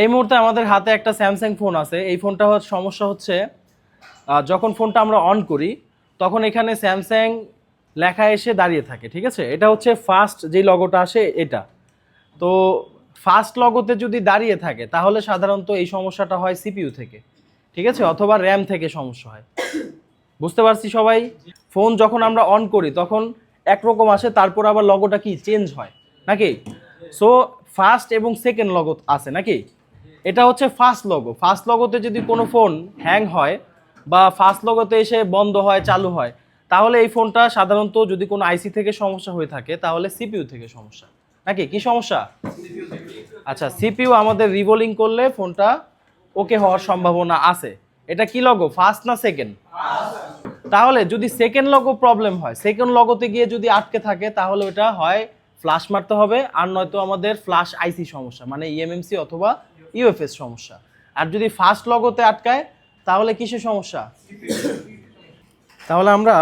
এই মুহূর্তে আমাদের হাতে একটা স্যামসাং ফোন আছে। এই ফোনটা সমস্যা হচ্ছে যখন ফোনটা আমরা অন করি, তখন এখানে স্যামসাং লেখা এসে দাঁড়িয়ে থাকে, ঠিক আছে? এটা হচ্ছে ফার্স্ট যে লগোটা আসে, এটা। তো ফার্স্ট লগোতে যদি দাঁড়িয়ে থাকে, তাহলে সাধারণত এই সমস্যাটা হয় সিপিইউ থেকে, ঠিক আছে? অথবা র্যাম থেকে সমস্যা হয়। বুঝতে পারছি সবাই? ফোন যখন আমরা অন করি, তখন একরকম আসে, তারপর আবার লগোটা কি চেঞ্জ হয়, নাকি? সো ফার্স্ট এবং সেকেন্ড লগো আছে, নাকি? এটা হচ্ছে ফার্স্ট লগো ফার্স্ট লগোতে যদি কোনো ফোন হ্যাং হয় বা ফার্স্ট লগোতে এসে বন্ধ হয়, চালু হয়, তাহলে এই ফোনটা সাধারণত যদি কোনো আইসি থেকে সমস্যা হয়ে থাকে, তাহলে সিপিইউ থেকে সমস্যা। নাকি? কি সমস্যা? আচ্ছা সিপিইউ আমাদের রিবোলিং করলে ফোনটা ওকে হওয়ার সম্ভাবনা আছে। এটা কি লগো ফার্স্ট না সেকেন্ড তাহলে যদি সেকেন্ড লগো প্রবলেম হয় সেকেন্ড লগোতে গিয়ে যদি আটকে থাকে, তাহলে ওটা হয় ফ্লাশ মারতে হবে, আর নয়তো আমাদের ফ্লাশ আইসি সমস্যা মানে ইএমএমসি অথবা ইউএফএস সমস্যা। আর যদি ফার্স্ট লগোতে আটকায়, তাহলে কিসের সমস্যা? তাহলে আমরা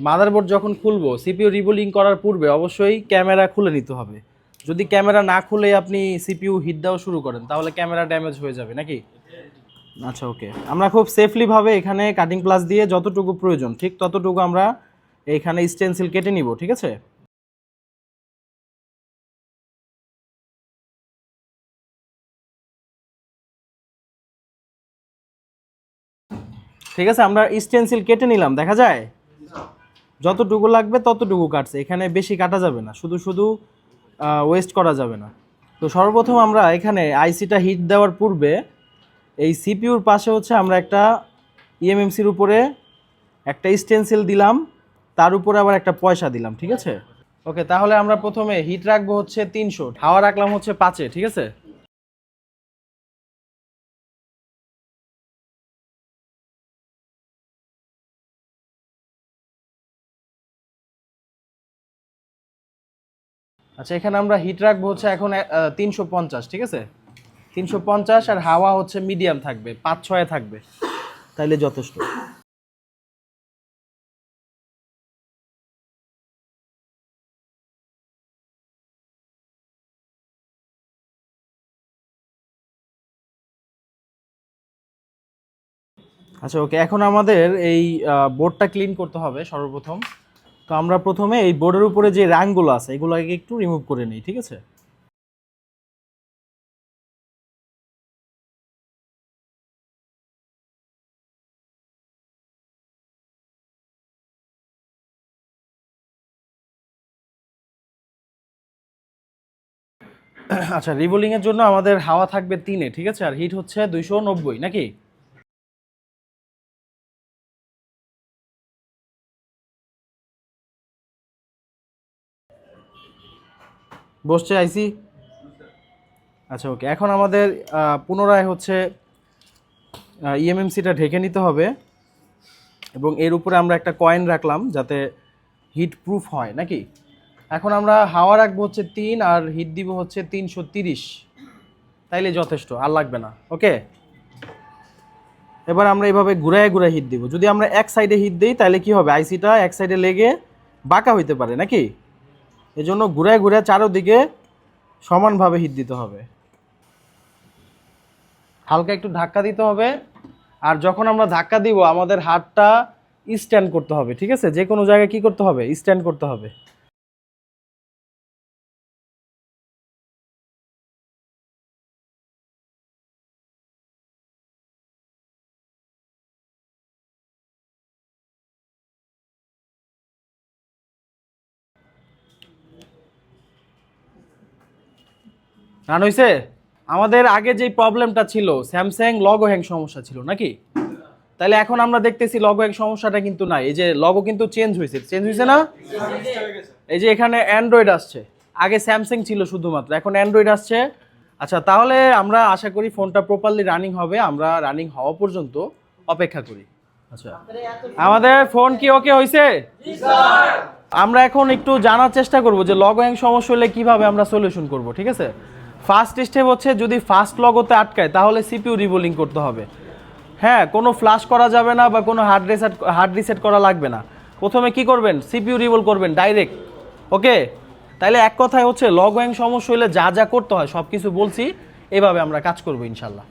মাদারবোর্ড যখন খুলবো সিপিইউ রিবোলিং করার পূর্বে অবশ্যই ক্যামেরা খুলে নিতে হবে। যদি ক্যামেরা না খুলে আপনি সিপিইউ হিট দেওয়া শুরু করেন, তাহলে ক্যামেরা ড্যামেজ হয়ে যাবে, নাকি? আচ্ছা ওকে আমরা খুব সেফলিভাবে এখানে কাটিং প্লাস দিয়ে যতটুকু প্রয়োজন, ঠিক ততটুকু আমরা এইখানে স্টেনসিল কেটে নিব, ঠিক আছে? ঠিক আছে, আমরা স্টেনসিল কেটে নিলাম, দেখা যায়? যতটুকু লাগবে ততটুকু কাটছে, এখানে বেশি কাটা যাবে না, শুধু শুধু ওয়েস্ট করা যাবে না। তো সর্বপ্রথম আমরা এখানে আইসিটা হিট দেওয়ার পূর্বে, এই সিপিউর পাশে হচ্ছে আমরা একটা ইএমএমসির উপরে একটা স্টেনসিল দিলাম, তার উপরে আবার একটা পয়সা দিলাম, ঠিক আছে? ওকে তাহলে আমরা প্রথমে হিট রাখব হচ্ছে তিনশো হাওয়া রাখলাম হচ্ছে পাঁচে, ঠিক আছে? আচ্ছা এখানে আমরা হিট রাখব হচ্ছে এখন তিনশো পঞ্চাশ, ঠিক আছে? তিনশো পঞ্চাশ আর হাওয়া হচ্ছে মিডিয়াম থাকবে পাঁচ ছয়ে থাকবে, তাইলে যথেষ্ট। আচ্ছা ওকে এখন আমাদের এই বোর্ডটা ক্লিন করতে হবে সর্বপ্রথম। তো আমরা প্রথমে এই বোর্ডের উপরে যে র্যাঙ্কগুলো আছে, এগুলোকে একটু রিমুভ করে নিই, ঠিক আছে? আচ্ছা রিবোলিং এর জন্য আমাদের হাওয়া থাকবে তিনে, ঠিক আছে? আর হিট হচ্ছে দুইশো নব্বই, নাকি? বসছে আইসি আচ্ছা ওকে এখন আমাদের পুনরায় হচ্ছে ইএমএমসিটা ঢেকে নিতে হবে এবং এর উপরে আমরা একটা কয়েন রাখলাম যাতে হিট প্রুফ হয়, নাকি? এখন আমরা হাওয়া রাখব হচ্ছে তিন আর হিট দিব হচ্ছে তিনশো তিরিশ। তাইলে যথেষ্ট, আর লাগবে না ওকে এবার আমরা এইভাবে ঘুরায় ঘুরায় হিট দিব। যদি আমরা এক সাইডে হিট দিই তাহলে কি হবে? আইসিটা এক সাইডে লেগে বাঁকা হইতে পারে, নাকি? এজন্য ঘুরে ঘুরে চারোদিকে সমানভাবে হিট দিতে হবে। হালকা একটু ধাক্কা দিতে হবে। আর যখন আমরা ধাক্কা দিব, আমাদের হাতটা স্ট্যান্ড করতে হবে, ঠিক আছে? যে কোনো জায়গায় কি করতে হবে? স্ট্যান্ড করতে হবে। রান হইছে? আমাদের আগে যে প্রবলেমটা ছিল, স্যামসাং লগো হ্যাং সমস্যা ছিল, নাকি? তাহলে এখন আমরা দেখতেছি লগো হ্যাং সমস্যাটা কিন্তু নাই। এই যে লগো কিন্তু চেঞ্জ হয়েছে চেঞ্জ হয়েছে না? এই যে এখানে অ্যান্ড্রয়েড আসছে। আগে স্যামসাং ছিল শুধুমাত্র, এখন অ্যান্ড্রয়েড আসছে। আচ্ছা তাহলে আমরা আশা করি ফোনটা প্রপারলি রানিং হবে। আমরা রানিং হওয়া পর্যন্ত অপেক্ষা করি। আচ্ছা আমাদের ফোন কি ওকে হয়েছে আমরা এখন একটু জানার চেষ্টা করব যে লগ হ্যাং সমস্যা হলে কীভাবে আমরা সলিউশন করব, ঠিক আছে? ফার্স্ট স্টেপ হচ্ছে যদি ফার্স্ট লগোতে আটকায়, তাহলে সিপিউ রিবোলিং করতে হবে। হ্যাঁ কোনো ফ্লাশ করা যাবে না বা কোনো হার্ড রিসেট হার্ড রিসেট করা লাগবে না। প্রথমে কি করবেন? সিপিউ রিবোল করবেন ডাইরেক্ট ওকে তাইলে এক কথায় হচ্ছে লগ হ্যাং সমস্যা হলে যা যা করতে হয় সব কিছু বলছি, এভাবে আমরা কাজ করব ইনশাল্লাহ।